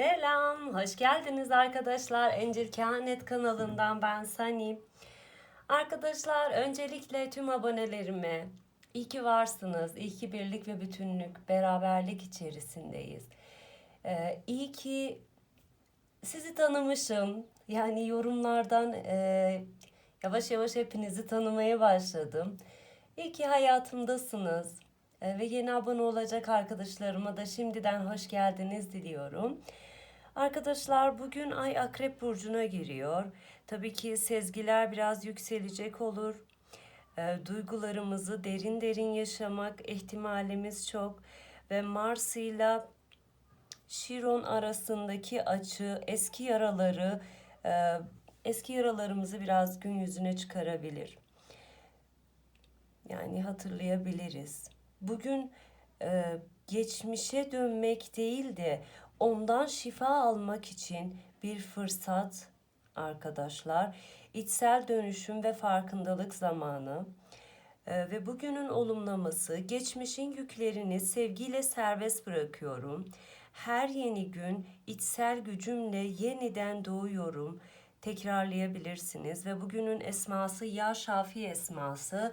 Selam, hoş geldiniz arkadaşlar. Encil Kehanet kanalından ben Sani. Arkadaşlar öncelikle tüm abonelerime iyi ki varsınız, iyi ki birlik ve bütünlük, beraberlik içerisindeyiz. Ee, iyi ki sizi tanımışım. Yani yorumlardan e, yavaş yavaş hepinizi tanımaya başladım. İyi ki hayatımdasınız. E, ve yeni abone olacak arkadaşlarıma da şimdiden hoş geldiniz diliyorum. Arkadaşlar bugün Ay Akrep Burcu'na giriyor. Tabii ki sezgiler biraz yükselecek olur. E, duygularımızı derin derin yaşamak ihtimalimiz çok. Ve Mars ile Şiron arasındaki açı eski yaraları, e, eski yaralarımızı biraz gün yüzüne çıkarabilir. Yani hatırlayabiliriz. Bugün e, geçmişe dönmek değil de ondan şifa almak için bir fırsat arkadaşlar. İçsel dönüşüm ve farkındalık zamanı. E, ve bugünün olumlaması geçmişin yüklerini sevgiyle serbest bırakıyorum. Her yeni gün içsel gücümle yeniden doğuyorum. Tekrarlayabilirsiniz ve bugünün esması Ya Şafi esması.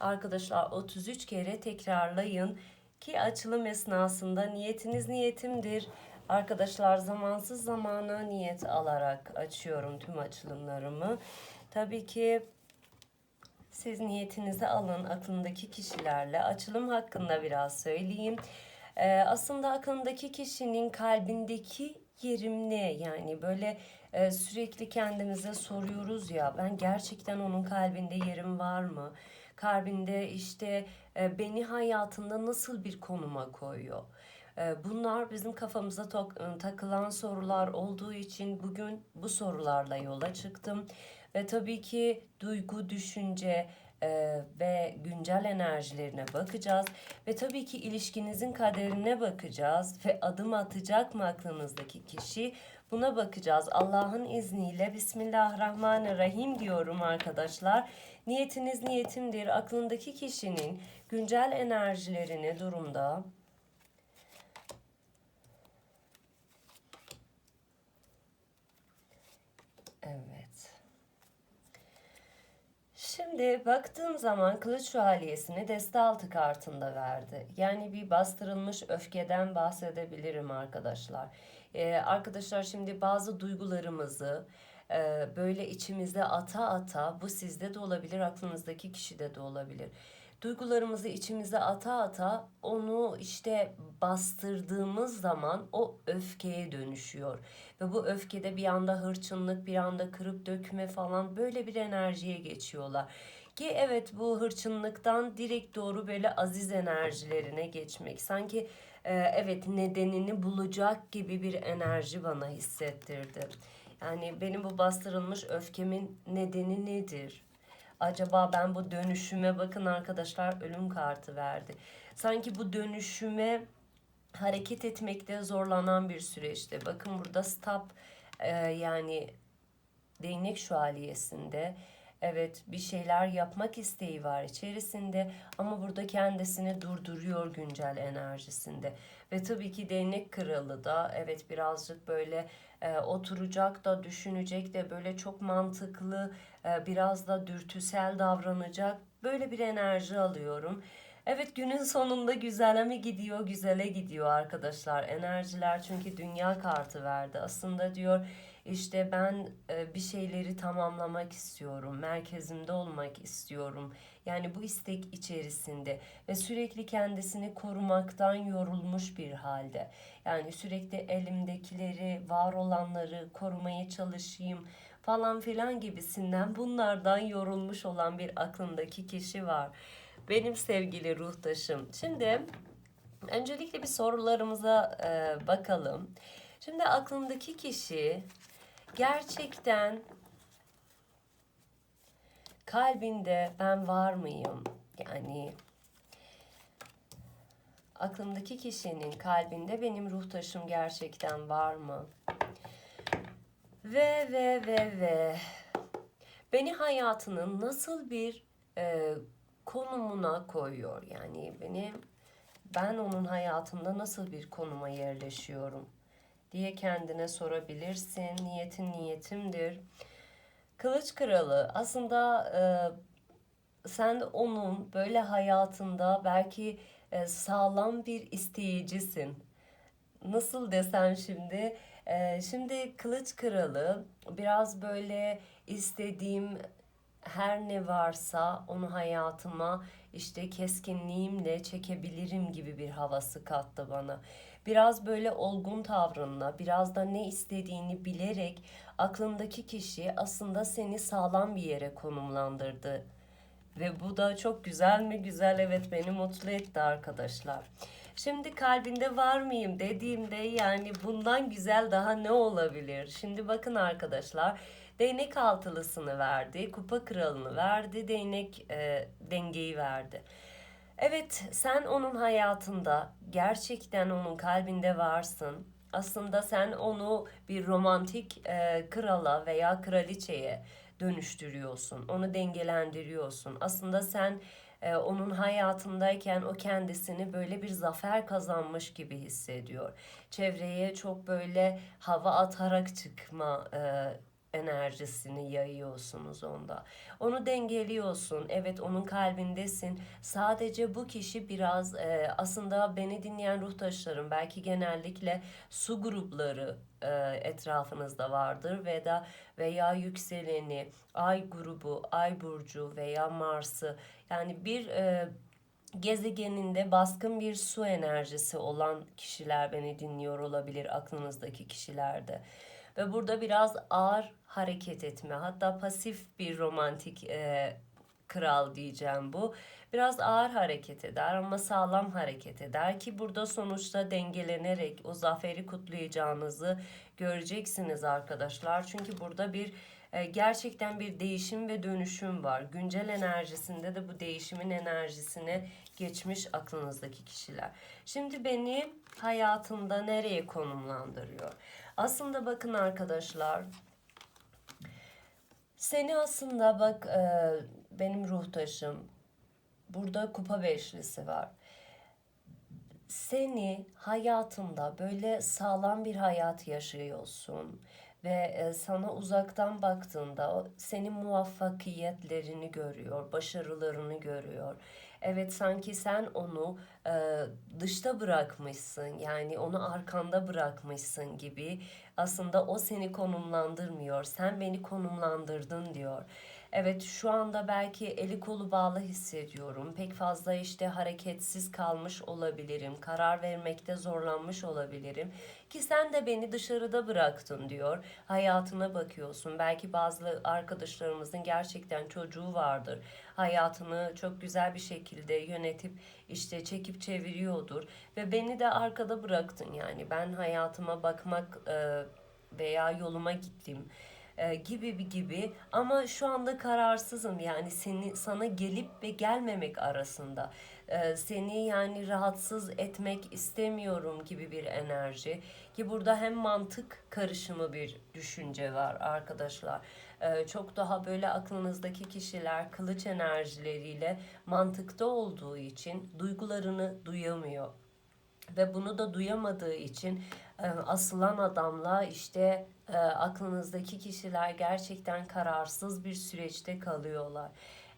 Arkadaşlar 33 kere tekrarlayın ki açılım esnasında niyetiniz niyetimdir. Arkadaşlar zamansız zamana niyet alarak açıyorum tüm açılımlarımı. Tabii ki siz niyetinizi alın aklındaki kişilerle. Açılım hakkında biraz söyleyeyim. Ee, aslında aklındaki kişinin kalbindeki yerim ne? Yani böyle e, sürekli kendimize soruyoruz ya ben gerçekten onun kalbinde yerim var mı? Kalbinde işte e, beni hayatında nasıl bir konuma koyuyor? E, bunlar bizim kafamıza tok- takılan sorular olduğu için bugün bu sorularla yola çıktım. Ve tabii ki duygu, düşünce e, ve güncel enerjilerine bakacağız. Ve tabii ki ilişkinizin kaderine bakacağız. Ve adım atacak mı aklınızdaki kişi? Buna bakacağız. Allah'ın izniyle Bismillahirrahmanirrahim diyorum arkadaşlar. Niyetiniz niyetimdir. Aklındaki kişinin güncel enerjilerini durumda Evet. Şimdi baktığım zaman Kılıç Şövalyesi'ni deste altı kartında verdi. Yani bir bastırılmış öfkeden bahsedebilirim arkadaşlar. Ee, arkadaşlar şimdi bazı duygularımızı e, böyle içimize ata ata bu sizde de olabilir aklınızdaki kişide de olabilir. Duygularımızı içimize ata ata onu işte bastırdığımız zaman o öfkeye dönüşüyor. Ve bu öfkede bir anda hırçınlık, bir anda kırıp dökme falan böyle bir enerjiye geçiyorlar. Ki evet bu hırçınlıktan direkt doğru böyle aziz enerjilerine geçmek. Sanki e, evet nedenini bulacak gibi bir enerji bana hissettirdi. Yani benim bu bastırılmış öfkemin nedeni nedir? Acaba ben bu dönüşüme bakın arkadaşlar ölüm kartı verdi. Sanki bu dönüşüme hareket etmekte zorlanan bir süreçte. Bakın burada stop e, yani değnek şövalyesinde evet bir şeyler yapmak isteği var içerisinde ama burada kendisini durduruyor güncel enerjisinde. Ve tabii ki değnek kralı da evet birazcık böyle e, oturacak da düşünecek de böyle çok mantıklı biraz da dürtüsel davranacak böyle bir enerji alıyorum. Evet günün sonunda güzele mi gidiyor, güzele gidiyor arkadaşlar. Enerjiler çünkü dünya kartı verdi. Aslında diyor işte ben e, bir şeyleri tamamlamak istiyorum. Merkezimde olmak istiyorum. Yani bu istek içerisinde ve sürekli kendisini korumaktan yorulmuş bir halde. Yani sürekli elimdekileri, var olanları korumaya çalışayım falan filan gibisinden bunlardan yorulmuş olan bir aklındaki kişi var. Benim sevgili ruhtaşım. Şimdi öncelikle bir sorularımıza e, bakalım. Şimdi aklındaki kişi gerçekten kalbinde ben var mıyım? Yani aklımdaki kişinin kalbinde benim ruhtaşım gerçekten var mı? Ve ve ve ve beni hayatının nasıl bir e, konumuna koyuyor. Yani beni ben onun hayatında nasıl bir konuma yerleşiyorum diye kendine sorabilirsin. Niyetin niyetimdir. Kılıç kralı aslında e, sen onun böyle hayatında belki e, sağlam bir isteyicisin. Nasıl desem şimdi? E, şimdi kılıç kralı biraz böyle istediğim her ne varsa onu hayatıma işte keskinliğimle çekebilirim gibi bir havası kattı bana. Biraz böyle olgun tavrınla, biraz da ne istediğini bilerek aklındaki kişi aslında seni sağlam bir yere konumlandırdı. Ve bu da çok güzel mi? Güzel evet beni mutlu etti arkadaşlar. Şimdi kalbinde var mıyım dediğimde yani bundan güzel daha ne olabilir? Şimdi bakın arkadaşlar değnek altılısını verdi, kupa kralını verdi, değnek e, dengeyi verdi. Evet sen onun hayatında gerçekten onun kalbinde varsın. Aslında sen onu bir romantik e, krala veya kraliçeye dönüştürüyorsun. Onu dengelendiriyorsun. Aslında sen e, onun hayatındayken o kendisini böyle bir zafer kazanmış gibi hissediyor. Çevreye çok böyle hava atarak çıkma e, enerjisini yayıyorsunuz onda. Onu dengeliyorsun. Evet onun kalbindesin. Sadece bu kişi biraz e, aslında beni dinleyen ruhtaşlarım belki genellikle su grupları e, etrafınızda vardır ve da veya yükseleni, ay grubu, ay burcu veya Mars'ı yani bir e, gezegeninde baskın bir su enerjisi olan kişiler beni dinliyor olabilir aklınızdaki kişilerde. Ve burada biraz ağır hareket etme hatta pasif bir romantik e, kral diyeceğim bu. Biraz ağır hareket eder ama sağlam hareket eder ki burada sonuçta dengelenerek o zaferi kutlayacağınızı göreceksiniz arkadaşlar. Çünkü burada bir e, gerçekten bir değişim ve dönüşüm var. Güncel enerjisinde de bu değişimin enerjisine geçmiş aklınızdaki kişiler. Şimdi beni hayatında nereye konumlandırıyor? Aslında bakın arkadaşlar seni aslında bak e, benim ruhtaşım burada kupa beşlisi var. Seni hayatında böyle sağlam bir hayat yaşıyorsun ve e, sana uzaktan baktığında senin muvaffakiyetlerini görüyor, başarılarını görüyor. Evet sanki sen onu e, dışta bırakmışsın yani onu arkanda bırakmışsın gibi aslında o seni konumlandırmıyor sen beni konumlandırdın diyor. Evet şu anda belki eli kolu bağlı hissediyorum. Pek fazla işte hareketsiz kalmış olabilirim. Karar vermekte zorlanmış olabilirim. Ki sen de beni dışarıda bıraktın diyor. Hayatına bakıyorsun. Belki bazı arkadaşlarımızın gerçekten çocuğu vardır. Hayatını çok güzel bir şekilde yönetip işte çekip çeviriyordur. Ve beni de arkada bıraktın yani. Ben hayatıma bakmak veya yoluma gittim e, gibi gibi. Ama şu anda kararsızım. Yani seni sana gelip ve gelmemek arasında. E, seni yani rahatsız etmek istemiyorum gibi bir enerji. Ki burada hem mantık karışımı bir düşünce var arkadaşlar. E, çok daha böyle aklınızdaki kişiler kılıç enerjileriyle mantıkta olduğu için duygularını duyamıyor. Ve bunu da duyamadığı için asılan adamla işte e, aklınızdaki kişiler gerçekten kararsız bir süreçte kalıyorlar.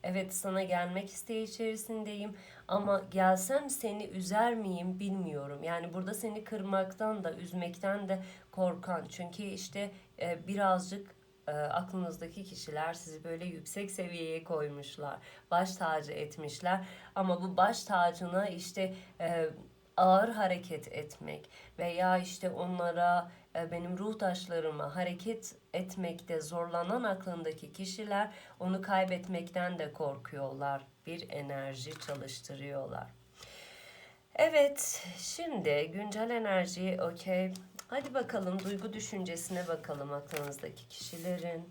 Evet sana gelmek isteği içerisindeyim ama gelsem seni üzer miyim bilmiyorum. Yani burada seni kırmaktan da üzmekten de korkan. Çünkü işte e, birazcık e, aklınızdaki kişiler sizi böyle yüksek seviyeye koymuşlar. Baş tacı etmişler ama bu baş tacına işte e, ağır hareket etmek veya işte onlara e, benim ruh taşlarıma hareket etmekte zorlanan aklındaki kişiler onu kaybetmekten de korkuyorlar. Bir enerji çalıştırıyorlar. Evet, şimdi güncel enerji okey. Hadi bakalım duygu düşüncesine bakalım aklınızdaki kişilerin.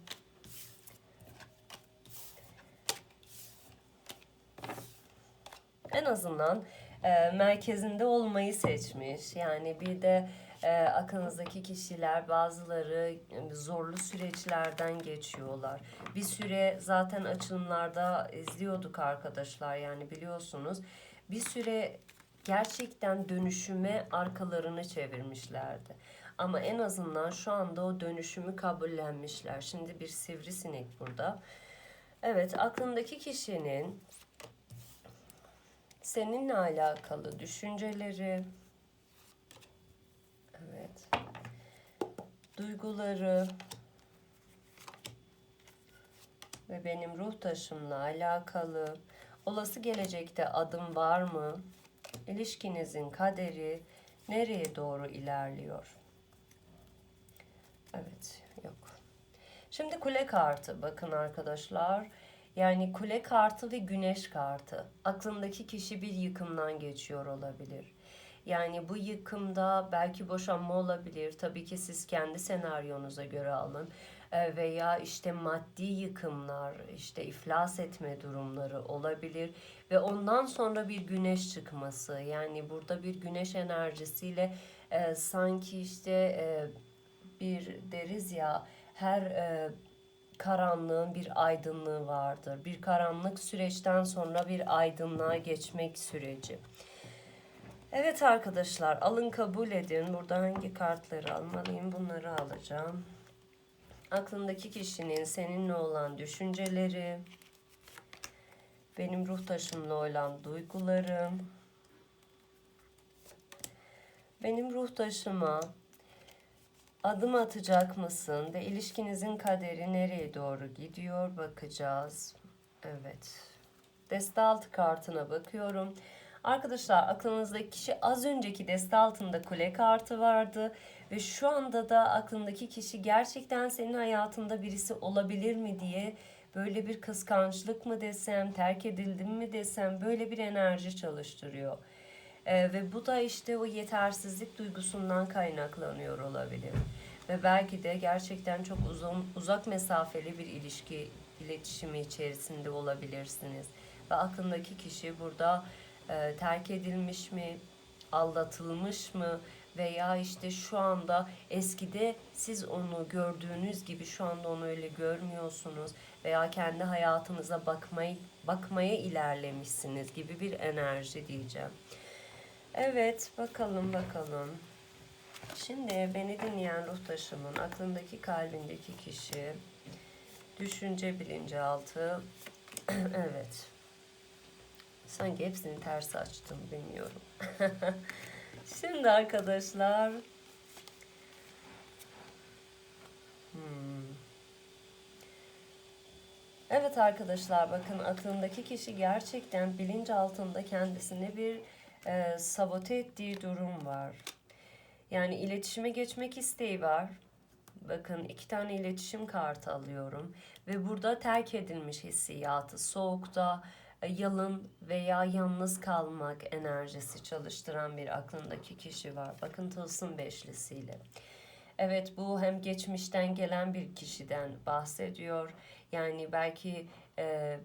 En azından e, merkezinde olmayı seçmiş. Yani bir de e, aklınızdaki kişiler bazıları zorlu süreçlerden geçiyorlar. Bir süre zaten açılımlarda izliyorduk arkadaşlar yani biliyorsunuz. Bir süre gerçekten dönüşüme arkalarını çevirmişlerdi. Ama en azından şu anda o dönüşümü kabullenmişler. Şimdi bir sivrisinek burada. Evet, aklındaki kişinin seninle alakalı düşünceleri, evet, duyguları ve benim ruh taşımla alakalı olası gelecekte adım var mı? İlişkinizin kaderi nereye doğru ilerliyor? Evet, yok. Şimdi kule kartı bakın arkadaşlar. Yani kule kartı ve güneş kartı. Aklındaki kişi bir yıkımdan geçiyor olabilir. Yani bu yıkımda belki boşanma olabilir. Tabii ki siz kendi senaryonuza göre alın. Ee, veya işte maddi yıkımlar, işte iflas etme durumları olabilir ve ondan sonra bir güneş çıkması. Yani burada bir güneş enerjisiyle e, sanki işte e, bir deriz ya her e, karanlığın bir aydınlığı vardır. Bir karanlık süreçten sonra bir aydınlığa geçmek süreci. Evet arkadaşlar alın kabul edin. Burada hangi kartları almalıyım bunları alacağım. Aklındaki kişinin seninle olan düşünceleri, benim ruh taşımla olan duygularım, benim ruh taşıma adım atacak mısın ve ilişkinizin kaderi nereye doğru gidiyor bakacağız. Evet. Deste altı kartına bakıyorum. Arkadaşlar aklınızdaki kişi az önceki deste altında kule kartı vardı ve şu anda da aklındaki kişi gerçekten senin hayatında birisi olabilir mi diye böyle bir kıskançlık mı desem, terk edildim mi desem böyle bir enerji çalıştırıyor. Ee, ve bu da işte o yetersizlik duygusundan kaynaklanıyor olabilir. Ve belki de gerçekten çok uzun, uzak mesafeli bir ilişki iletişimi içerisinde olabilirsiniz. Ve aklındaki kişi burada e, terk edilmiş mi, aldatılmış mı veya işte şu anda eskide siz onu gördüğünüz gibi şu anda onu öyle görmüyorsunuz veya kendi hayatınıza bakmayı bakmaya ilerlemişsiniz gibi bir enerji diyeceğim. Evet, bakalım bakalım. Şimdi beni dinleyen ruh taşımın aklındaki kalbindeki kişi düşünce bilinçaltı evet sanki hepsini ters açtım bilmiyorum. Şimdi arkadaşlar hmm. Evet arkadaşlar bakın aklındaki kişi gerçekten bilinç altında kendisine bir e, sabote ettiği durum var. Yani iletişime geçmek isteği var. Bakın iki tane iletişim kartı alıyorum. Ve burada terk edilmiş hissiyatı, soğukta, e, yalın veya yalnız kalmak enerjisi çalıştıran bir aklındaki kişi var. Bakın tılsım beşlisiyle. Evet bu hem geçmişten gelen bir kişiden bahsediyor. Yani belki e,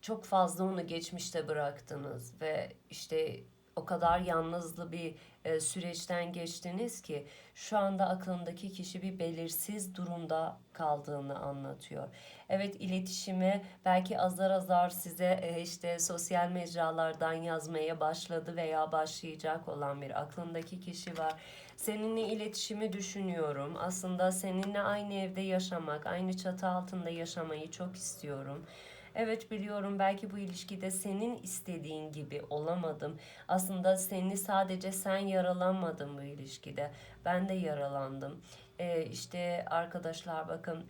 çok fazla onu geçmişte bıraktınız ve işte o kadar yalnızlı bir e, süreçten geçtiniz ki şu anda aklındaki kişi bir belirsiz durumda kaldığını anlatıyor. Evet iletişime belki azar azar size e, işte sosyal mecralardan yazmaya başladı veya başlayacak olan bir aklındaki kişi var. Seninle iletişimi düşünüyorum. Aslında seninle aynı evde yaşamak, aynı çatı altında yaşamayı çok istiyorum. Evet biliyorum belki bu ilişkide senin istediğin gibi olamadım. Aslında seni sadece sen yaralanmadın bu ilişkide. Ben de yaralandım. Ee, işte arkadaşlar bakın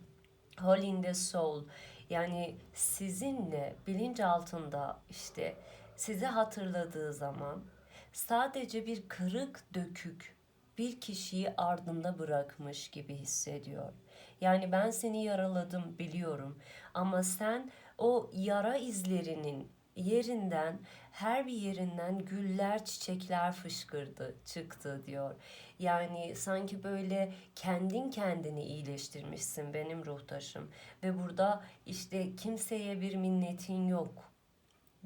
Hole in the Soul yani sizinle bilinç altında işte sizi hatırladığı zaman sadece bir kırık dökük bir kişiyi ardında bırakmış gibi hissediyor. Yani ben seni yaraladım biliyorum ama sen o yara izlerinin yerinden her bir yerinden güller çiçekler fışkırdı çıktı diyor. Yani sanki böyle kendin kendini iyileştirmişsin benim ruhtaşım ve burada işte kimseye bir minnetin yok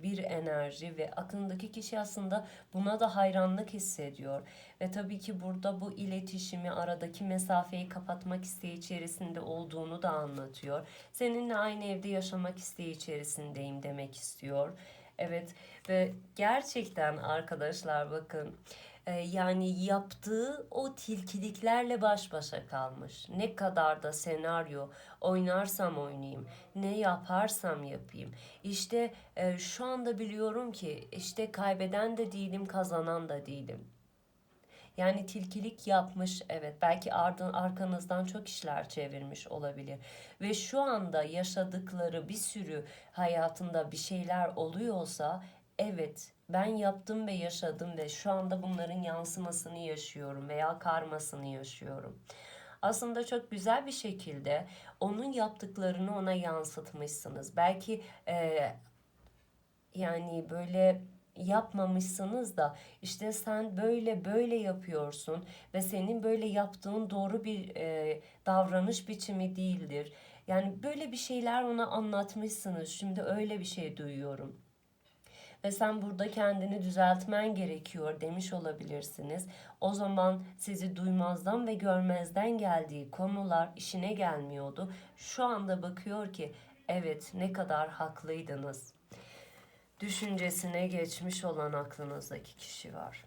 bir enerji ve aklındaki kişi aslında buna da hayranlık hissediyor. Ve tabii ki burada bu iletişimi aradaki mesafeyi kapatmak isteği içerisinde olduğunu da anlatıyor. Seninle aynı evde yaşamak isteği içerisindeyim demek istiyor. Evet ve gerçekten arkadaşlar bakın e, yani yaptığı o tilkiliklerle baş başa kalmış. Ne kadar da senaryo oynarsam oynayayım, ne yaparsam yapayım. İşte e, şu anda biliyorum ki işte kaybeden de değilim, kazanan da değilim. Yani tilkilik yapmış evet belki ardın arkanızdan çok işler çevirmiş olabilir ve şu anda yaşadıkları bir sürü hayatında bir şeyler oluyorsa evet ben yaptım ve yaşadım ve şu anda bunların yansımasını yaşıyorum veya karmasını yaşıyorum. Aslında çok güzel bir şekilde onun yaptıklarını ona yansıtmışsınız. Belki e, yani böyle yapmamışsınız da işte sen böyle böyle yapıyorsun ve senin böyle yaptığın doğru bir e, davranış biçimi değildir. Yani böyle bir şeyler ona anlatmışsınız. Şimdi öyle bir şey duyuyorum. Ve sen burada kendini düzeltmen gerekiyor demiş olabilirsiniz. O zaman sizi duymazdan ve görmezden geldiği konular işine gelmiyordu. Şu anda bakıyor ki evet ne kadar haklıydınız düşüncesine geçmiş olan aklınızdaki kişi var.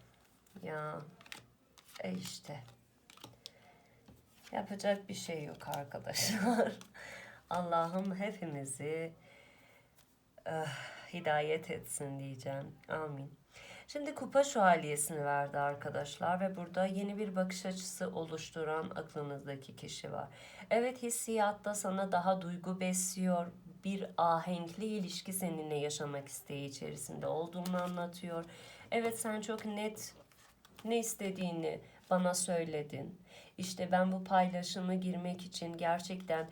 Ya e işte yapacak bir şey yok arkadaşlar. Allah'ım hepimizi eh, hidayet etsin diyeceğim. Amin. Şimdi kupa şövalyesini verdi arkadaşlar ve burada yeni bir bakış açısı oluşturan aklınızdaki kişi var. Evet hissiyatta sana daha duygu besliyor, bir ahenkli ilişki seninle yaşamak isteği içerisinde olduğunu anlatıyor. Evet sen çok net ne istediğini bana söyledin. İşte ben bu paylaşımı girmek için gerçekten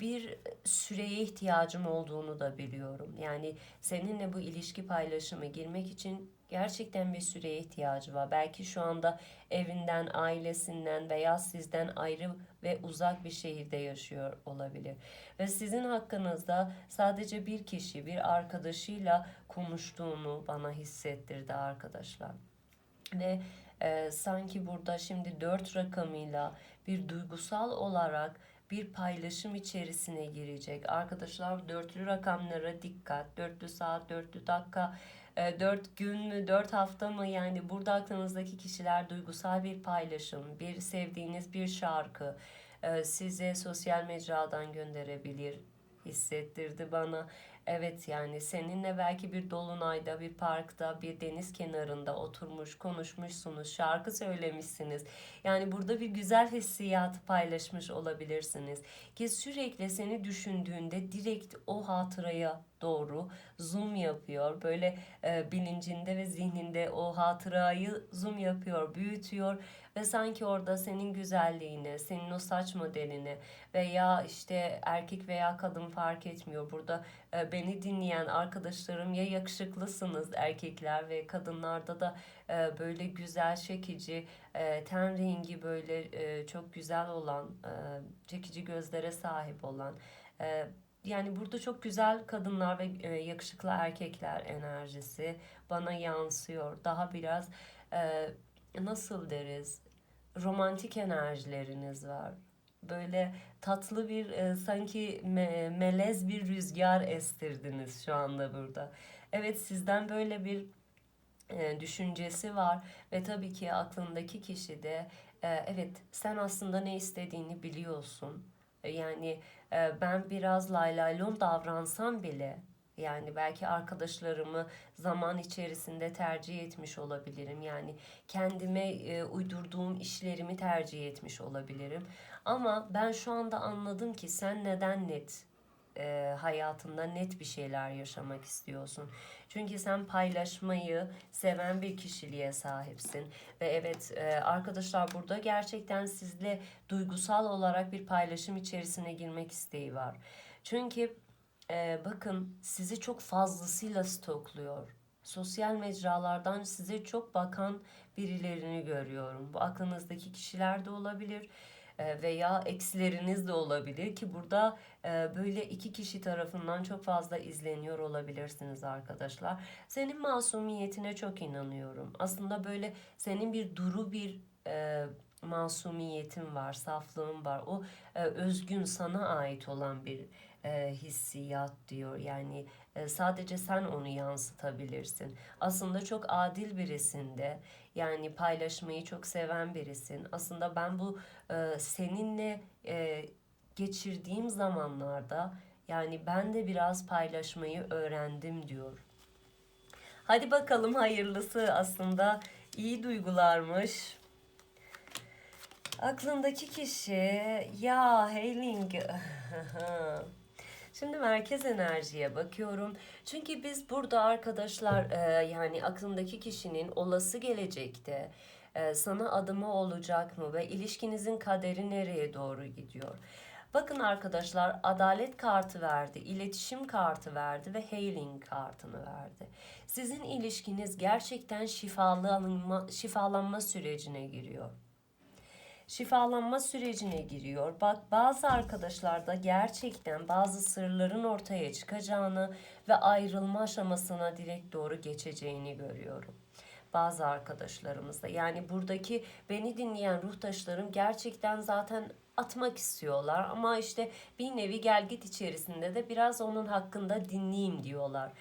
bir süreye ihtiyacım olduğunu da biliyorum. Yani seninle bu ilişki paylaşımı girmek için gerçekten bir süreye ihtiyacı var. Belki şu anda evinden, ailesinden veya sizden ayrı ve uzak bir şehirde yaşıyor olabilir. Ve sizin hakkınızda sadece bir kişi, bir arkadaşıyla konuştuğunu bana hissettirdi arkadaşlar. Ve e, sanki burada şimdi dört rakamıyla bir duygusal olarak bir paylaşım içerisine girecek. Arkadaşlar dörtlü rakamlara dikkat. Dörtlü saat, dörtlü dakika, e, dört gün mü, dört hafta mı? Yani burada aklınızdaki kişiler duygusal bir paylaşım, bir sevdiğiniz bir şarkı e, size sosyal mecradan gönderebilir hissettirdi bana. Evet yani seninle belki bir dolunayda, bir parkta, bir deniz kenarında oturmuş, konuşmuşsunuz, şarkı söylemişsiniz. Yani burada bir güzel hissiyat paylaşmış olabilirsiniz. Ki sürekli seni düşündüğünde direkt o hatıraya doğru zoom yapıyor. Böyle e, bilincinde ve zihninde o hatırayı zoom yapıyor, büyütüyor ve sanki orada senin güzelliğini, senin o saç modelini veya işte erkek veya kadın fark etmiyor. Burada e, beni dinleyen arkadaşlarım ya yakışıklısınız erkekler ve kadınlarda da e, böyle güzel, çekici, e, ten rengi böyle e, çok güzel olan, e, çekici gözlere sahip olan e, yani burada çok güzel kadınlar ve e, yakışıklı erkekler enerjisi bana yansıyor. Daha biraz e, nasıl deriz romantik enerjileriniz var. Böyle tatlı bir e, sanki me, melez bir rüzgar estirdiniz şu anda burada. Evet sizden böyle bir düşüncesi var ve tabii ki aklındaki kişi de evet sen aslında ne istediğini biliyorsun. Yani e, ben biraz laylaylon davransam bile yani belki arkadaşlarımı zaman içerisinde tercih etmiş olabilirim. Yani kendime e, uydurduğum işlerimi tercih etmiş olabilirim. Ama ben şu anda anladım ki sen neden net e, hayatında net bir şeyler yaşamak istiyorsun. Çünkü sen paylaşmayı seven bir kişiliğe sahipsin. Ve evet e, arkadaşlar burada gerçekten sizle duygusal olarak bir paylaşım içerisine girmek isteği var. Çünkü e, bakın sizi çok fazlasıyla stokluyor. Sosyal mecralardan size çok bakan birilerini görüyorum. Bu aklınızdaki kişiler de olabilir veya eksileriniz de olabilir ki burada e, böyle iki kişi tarafından çok fazla izleniyor olabilirsiniz arkadaşlar. Senin masumiyetine çok inanıyorum. Aslında böyle senin bir duru bir e, masumiyetin var, saflığın var. O e, özgün sana ait olan bir e, hissiyat diyor. Yani e, sadece sen onu yansıtabilirsin. Aslında çok adil birisin de. Yani paylaşmayı çok seven birisin. Aslında ben bu e, seninle e, geçirdiğim zamanlarda yani ben de biraz paylaşmayı öğrendim diyor. Hadi bakalım hayırlısı aslında iyi duygularmış. Aklındaki kişi ya Hailing Şimdi merkez enerjiye bakıyorum. Çünkü biz burada arkadaşlar e, yani aklındaki kişinin olası gelecekte e, sana adımı olacak mı ve ilişkinizin kaderi nereye doğru gidiyor? Bakın arkadaşlar adalet kartı verdi, iletişim kartı verdi ve healing kartını verdi. Sizin ilişkiniz gerçekten şifalanma, şifalanma sürecine giriyor şifalanma sürecine giriyor. Bak bazı arkadaşlarda gerçekten bazı sırların ortaya çıkacağını ve ayrılma aşamasına direkt doğru geçeceğini görüyorum. Bazı arkadaşlarımızda yani buradaki beni dinleyen ruhtaşlarım gerçekten zaten atmak istiyorlar ama işte bir nevi gelgit içerisinde de biraz onun hakkında dinleyeyim diyorlar.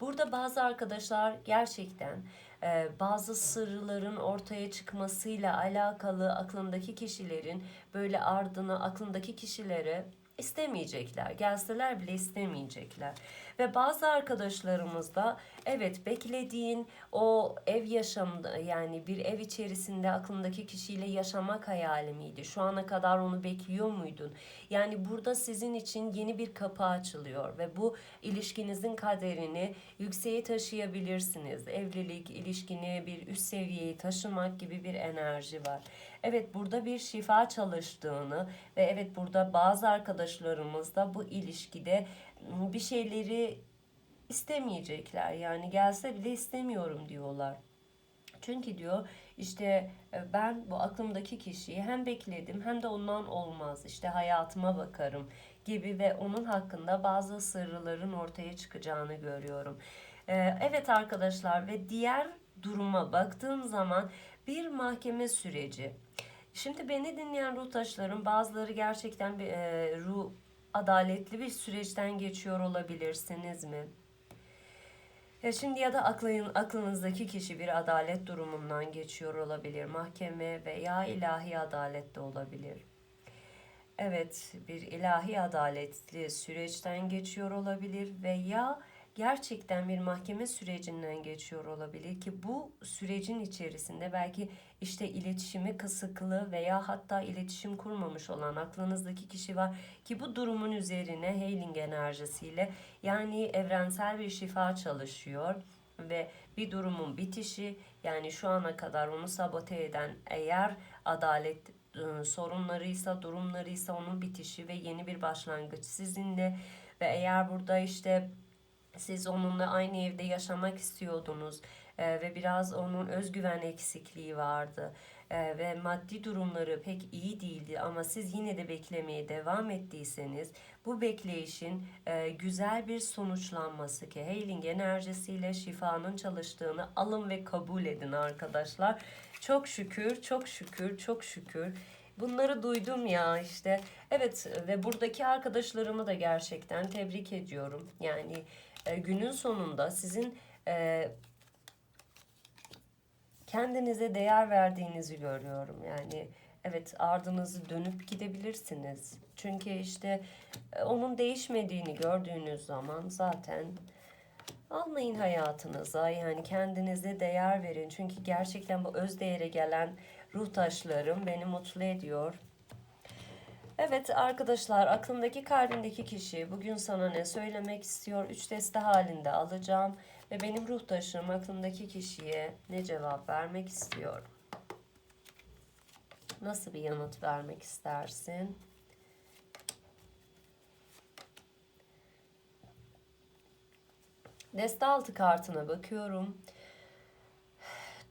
Burada bazı arkadaşlar gerçekten bazı sırların ortaya çıkmasıyla alakalı aklındaki kişilerin böyle ardına aklındaki kişilere istemeyecekler. Gelseler bile istemeyecekler. Ve bazı arkadaşlarımız da evet beklediğin o ev yaşamında yani bir ev içerisinde aklındaki kişiyle yaşamak hayali miydi? Şu ana kadar onu bekliyor muydun? Yani burada sizin için yeni bir kapı açılıyor ve bu ilişkinizin kaderini yükseğe taşıyabilirsiniz. Evlilik, ilişkini bir üst seviyeye taşımak gibi bir enerji var. Evet burada bir şifa çalıştığını ve evet burada bazı arkadaşlarımız da bu ilişkide bir şeyleri istemeyecekler. Yani gelse bile istemiyorum diyorlar. Çünkü diyor işte e, ben bu aklımdaki kişiyi hem bekledim hem de ondan olmaz. İşte hayatıma bakarım gibi ve onun hakkında bazı sırların ortaya çıkacağını görüyorum. E, evet arkadaşlar ve diğer duruma baktığım zaman bir mahkeme süreci. Şimdi beni dinleyen ruh taşlarım bazıları gerçekten bir e, ruh adaletli bir süreçten geçiyor olabilirsiniz mi? Ya şimdi ya da aklın, aklınızdaki kişi bir adalet durumundan geçiyor olabilir. Mahkeme veya ilahi adalet de olabilir. Evet, bir ilahi adaletli süreçten geçiyor olabilir veya gerçekten bir mahkeme sürecinden geçiyor olabilir ki bu sürecin içerisinde belki işte iletişimi kısıklı veya hatta iletişim kurmamış olan aklınızdaki kişi var ki bu durumun üzerine healing enerjisiyle yani evrensel bir şifa çalışıyor ve bir durumun bitişi yani şu ana kadar onu sabote eden eğer adalet ıı, sorunlarıysa durumlarıysa onun bitişi ve yeni bir başlangıç sizinle ve eğer burada işte siz onunla aynı evde yaşamak istiyordunuz e, ve biraz onun özgüven eksikliği vardı e, ve maddi durumları pek iyi değildi ama siz yine de beklemeye devam ettiyseniz bu bekleyişin e, güzel bir sonuçlanması ki Healing enerjisiyle şifanın çalıştığını alın ve kabul edin arkadaşlar. Çok şükür, çok şükür, çok şükür. Bunları duydum ya işte. Evet ve buradaki arkadaşlarımı da gerçekten tebrik ediyorum. Yani e, günün sonunda sizin e, kendinize değer verdiğinizi görüyorum. Yani evet ardınızı dönüp gidebilirsiniz. Çünkü işte e, onun değişmediğini gördüğünüz zaman zaten almayın hayatınıza. Yani kendinize değer verin. Çünkü gerçekten bu öz değere gelen ruh taşlarım beni mutlu ediyor. Evet arkadaşlar aklımdaki kalbindeki kişi bugün sana ne söylemek istiyor? Üç deste halinde alacağım ve benim ruh taşım aklımdaki kişiye ne cevap vermek istiyor? Nasıl bir yanıt vermek istersin? Deste altı kartına bakıyorum.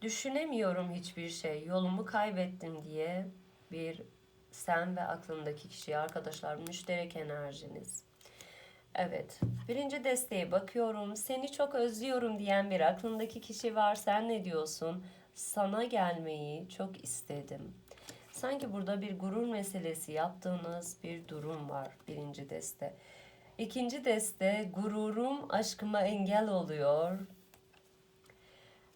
Düşünemiyorum hiçbir şey. Yolumu kaybettim diye bir sen ve aklındaki kişi arkadaşlar müşterek enerjiniz. Evet. Birinci desteğe bakıyorum. Seni çok özlüyorum diyen bir aklındaki kişi var. Sen ne diyorsun? Sana gelmeyi çok istedim. Sanki burada bir gurur meselesi yaptığınız bir durum var birinci deste. İkinci deste gururum aşkıma engel oluyor.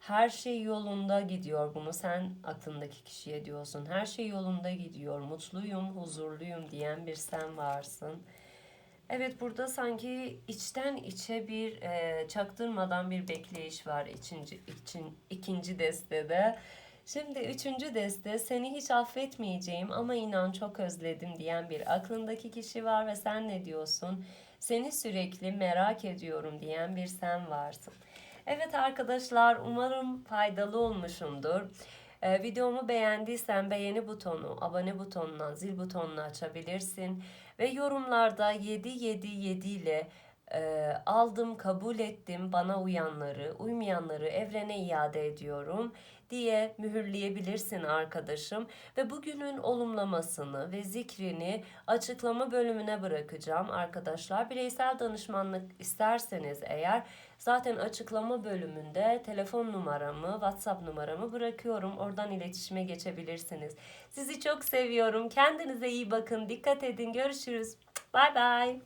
Her şey yolunda gidiyor. Bunu sen aklındaki kişiye diyorsun. Her şey yolunda gidiyor. Mutluyum, huzurluyum diyen bir sen varsın. Evet burada sanki içten içe bir e, çaktırmadan bir bekleyiş var ikinci, için, ikinci destede. Şimdi üçüncü deste seni hiç affetmeyeceğim ama inan çok özledim diyen bir aklındaki kişi var ve sen ne diyorsun? Seni sürekli merak ediyorum diyen bir sen varsın. Evet arkadaşlar umarım faydalı olmuşumdur. Ee, videomu beğendiysen beğeni butonu, abone butonuna, zil butonunu açabilirsin. Ve yorumlarda 777 ile e, aldım, kabul ettim, bana uyanları, uymayanları evrene iade ediyorum diye mühürleyebilirsin arkadaşım. Ve bugünün olumlamasını ve zikrini açıklama bölümüne bırakacağım arkadaşlar. Bireysel danışmanlık isterseniz eğer zaten açıklama bölümünde telefon numaramı, WhatsApp numaramı bırakıyorum. Oradan iletişime geçebilirsiniz. Sizi çok seviyorum. Kendinize iyi bakın. Dikkat edin. Görüşürüz. Bay bay.